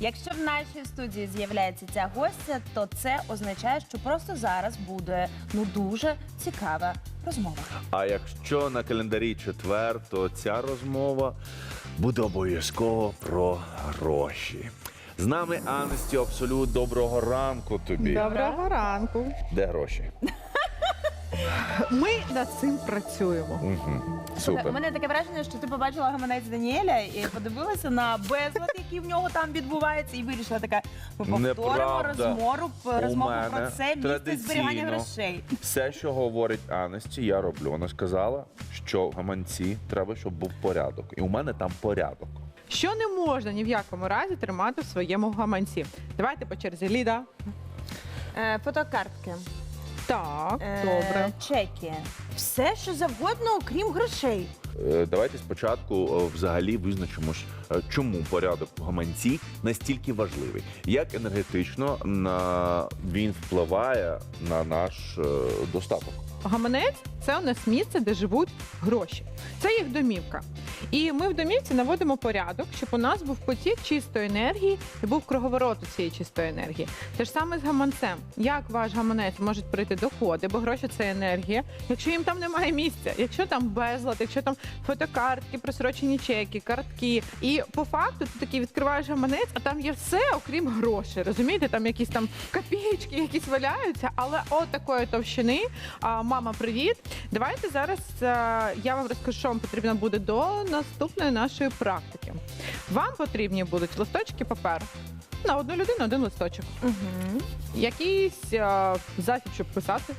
Якщо в нашій студії з'являється ця гостя, то це означає, що просто зараз буде ну дуже цікава розмова. А якщо на календарі четвер, то ця розмова буде обов'язково про гроші. З нами Анесті Абсолют. Доброго ранку тобі. Доброго ранку. Де гроші? Ми над цим працюємо. Угу. У Супер. мене таке враження, що ти побачила гаманець Даніеля і подивилася на безлад, який в нього там відбувається, і вирішила така: ми повторимо Неправда. розмову, про це місце зберігання традиційно грошей. Все, що говорить Анесті, я роблю. Вона сказала, що в гаманці треба, щоб був порядок. І у мене там порядок. Що не можна ні в якому разі тримати в своєму гаманці? Давайте по черзі. Ліда. Е, фотокартки, Так, е, добре. чеки, все, що завгодно, окрім грошей. Е, Давайте спочатку е, взагалі визначимо, ж, е, чому порядок в гаманці настільки важливий. Як енергетично на він впливає на наш е, достаток. Гаманець це у нас місце, де живуть гроші. Це їх домівка. І ми в домівці наводимо порядок, щоб у нас був потік чистої енергії і був круговорот у цієї чистої енергії. Те ж саме з гаманцем. Як ваш гаманець може прийти доходи, бо гроші це енергія, якщо їм там немає місця, якщо там безлад, якщо там фотокартки, просрочені чеки, картки. І по факту ти такий відкриваєш гаманець, а там є все, окрім грошей. Розумієте, там якісь там копійки, якісь валяються, але от такої товщини. А, мама, привіт! Давайте зараз е, я вам розкажу, що вам потрібно буде до наступної нашої практики. Вам потрібні будуть листочки паперу. На одну людину один листочок. Угу. Якийсь е, засіб, щоб писати.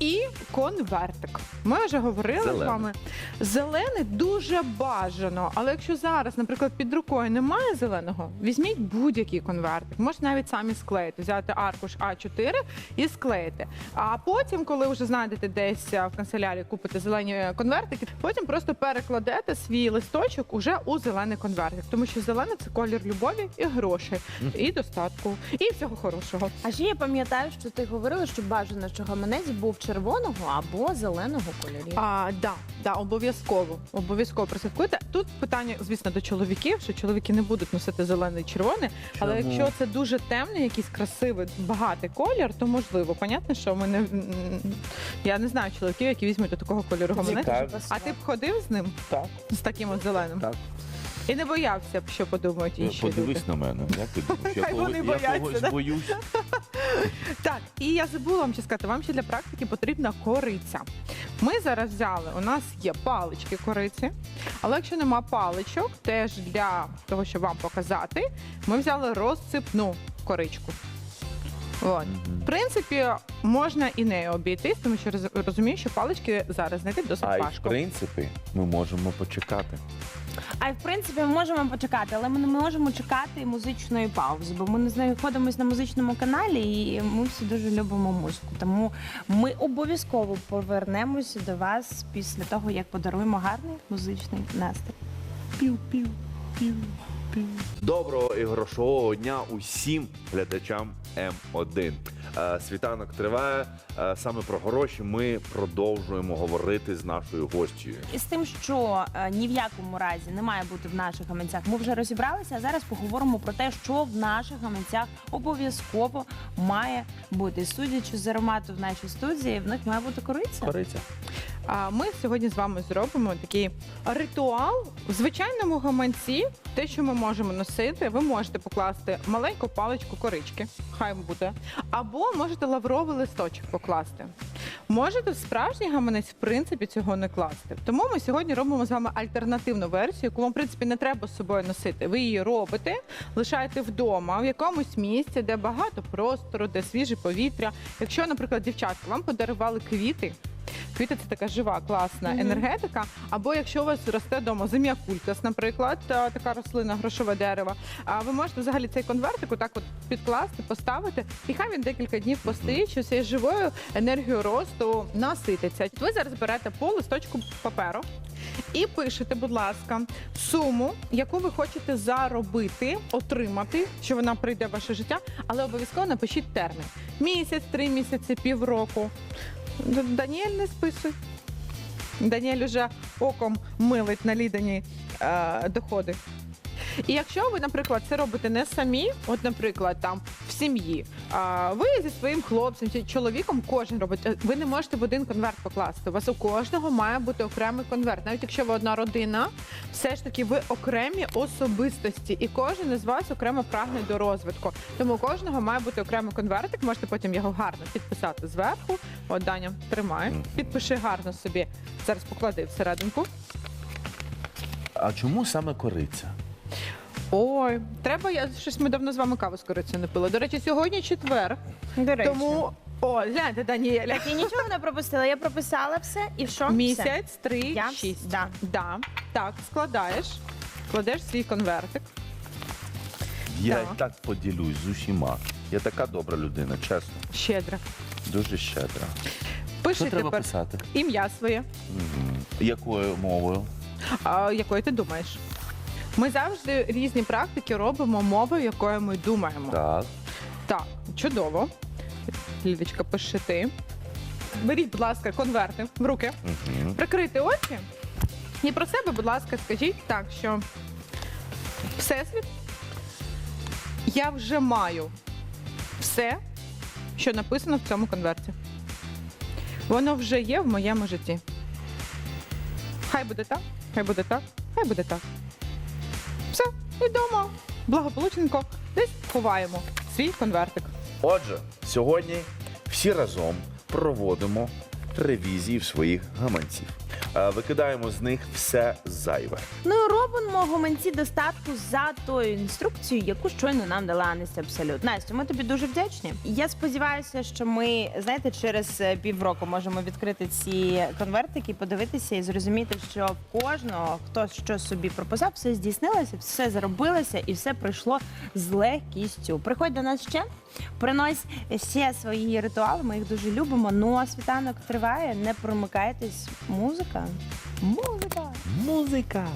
І конвертик. Ми вже говорили Зелений. з вами. Зелений дуже бажано. Але якщо зараз, наприклад, під рукою немає зеленого, візьміть будь-який конвертик. Можете навіть самі склеїти, взяти аркуш А4 і склеїти. А потім, коли вже знайдете десь е, в канцелярії, купите зелені конвертики, потім просто перекладете свій листочок уже у зелений конвертик. Тому що зелений це колір любові і грошей, і достатку, і всього хорошого. А ще я пам'ятаю, що ти говорила, що бажано, що гаманець був червоного або зеленого кольорів. А, да, да, обов'язково. Обов'язково прослідкуйте. Тут питання, звісно, до чоловіків, що чоловіки не будуть носити зелений і червоний. Але Чому? якщо це дуже темний, якийсь красивий, багатий колір, то можливо. Понятно, що ми не я не знаю чоловіків, які візьмуть до такого кольору гаманець. А ти б ходив з ним Так, з таким от зеленим? так. І не боявся б, що подумають інші люди. Подивись на мене. Як ти думаєш? Я, Хай вони кого- бояться, я когось да? боюсь. Так, і я забула вам ще сказати, вам ще для практики потрібна кориця. Ми зараз взяли, у нас є палички кориці, але якщо нема паличок, теж для того, щоб вам показати, ми взяли розсипну коричку. От. В принципі, можна і нею обійтись, тому що роз- розумію, що палички зараз знайти досить А й в важко. принципі ми можемо почекати. А й в принципі ми можемо почекати, але ми не можемо чекати музичної паузи, бо ми не знаходимося на музичному каналі, і ми всі дуже любимо музику. Тому ми обов'язково повернемося до вас після того, як подаруємо гарний музичний настрій. Пів-пів, пів, пів. Доброго і грошового дня усім глядачам М1. Е, Світанок триває. Е, Саме про гроші ми продовжуємо говорити з нашою гостю. І з тим, що е, ні в якому разі не має бути в наших гаманцях, ми вже розібралися. А зараз поговоримо про те, що в наших гаманцях обов'язково має бути. Судячи з аромату в нашій студії, в них має бути кориця. Кориця. А ми сьогодні з вами зробимо такий ритуал в звичайному гаманці. Те, що ми можемо носити, ви можете покласти маленьку паличку корички, хай буде, або можете лавровий листочок покласти. Можете в справжній гаманець, в принципі, цього не класти. Тому ми сьогодні робимо з вами альтернативну версію, яку вам, в принципі, не треба з собою носити. Ви її робите, лишаєте вдома в якомусь місці, де багато простору, де свіже повітря. Якщо, наприклад, дівчатка вам подарували квіти. Квіти це така жива, класна Мгм. енергетика. Або якщо у вас росте вдома зем'якулькас, наприклад, та- така рослина, грошове дерево. А ви можете взагалі цей конвертик отак от підкласти, поставити, і хай він декілька днів постоїть, що цією живою енергією росту насититься. Ви зараз берете по листочку паперу. І пишете, будь ласка, суму, яку ви хочете заробити, отримати, що вона прийде в ваше життя, але обов'язково напишіть термін: місяць, три місяці, півроку. Даніель не списуй. Даніель уже оком милить на лідані е, доходи. І якщо ви, наприклад, це робите не самі, от, наприклад, там в сім'ї, а ви зі своїм хлопцем чи чоловіком кожен робить. е, Ви не можете в один конверт покласти. У вас у кожного має бути окремий конверт. Навіть якщо ви одна родина, все ж таки ви окремі особистості, і кожен із вас окремо прагне до розвитку. Тому у кожного має бути окремий конвертик. Можете потім його гарно підписати зверху. От Даня, тримай, підпиши гарно собі. Зараз поклади всерединку. А чому саме кориця? Ой, треба я щось. Ми давно з вами каву з корицею не пили. До речі, сьогодні четвер. До речі. Тому о, гляньте, Даніеля. Так, я нічого не пропустила. Я прописала все і що? Все. Місяць, три, Я шість. Да. Да. Так, складаєш, кладеш свій конвертик. Я Так. і так поділюсь з усіма. Я така добра людина, чесно. Щедро. Дуже щедра. Пиши Що треба тепер писати? ім'я своє. Мгм. Якою мовою? А якою ти думаєш? Ми завжди різні практики робимо мовою, якою ми думаємо. Так. Так, чудово. Лідочка, пиши ти. Беріть, будь ласка, конверти в руки. Мгм. Прикрити очі. І про себе, будь ласка, скажіть так, що Всесвіт, я вже маю все, що написано в цьому конверті. Воно вже є в моєму житті. Хай буде так, хай буде так, хай буде так. Все, відомо, Благополучненько, десь ховаємо свій конвертик. Отже, сьогодні всі разом проводимо ревізії в своїх гаманців. Е, Викидаємо з них все зайве. Ну і робимо гуманці достатку за тою інструкцією, яку щойно нам дала Настя Абсолют. Настя, ми тобі дуже вдячні. Я сподіваюся, що ми знаєте, через е, півроку можемо відкрити ці конвертики, подивитися і зрозуміти, що в кожного хто що собі прописав, все здійснилося, все зробилося і все пройшло з легкістю. Приходь до нас ще. Принось ще свої ритуали. Ми їх дуже любимо. Ну а світанок триває. Не промикайтесь. Музика. Музика. Музика.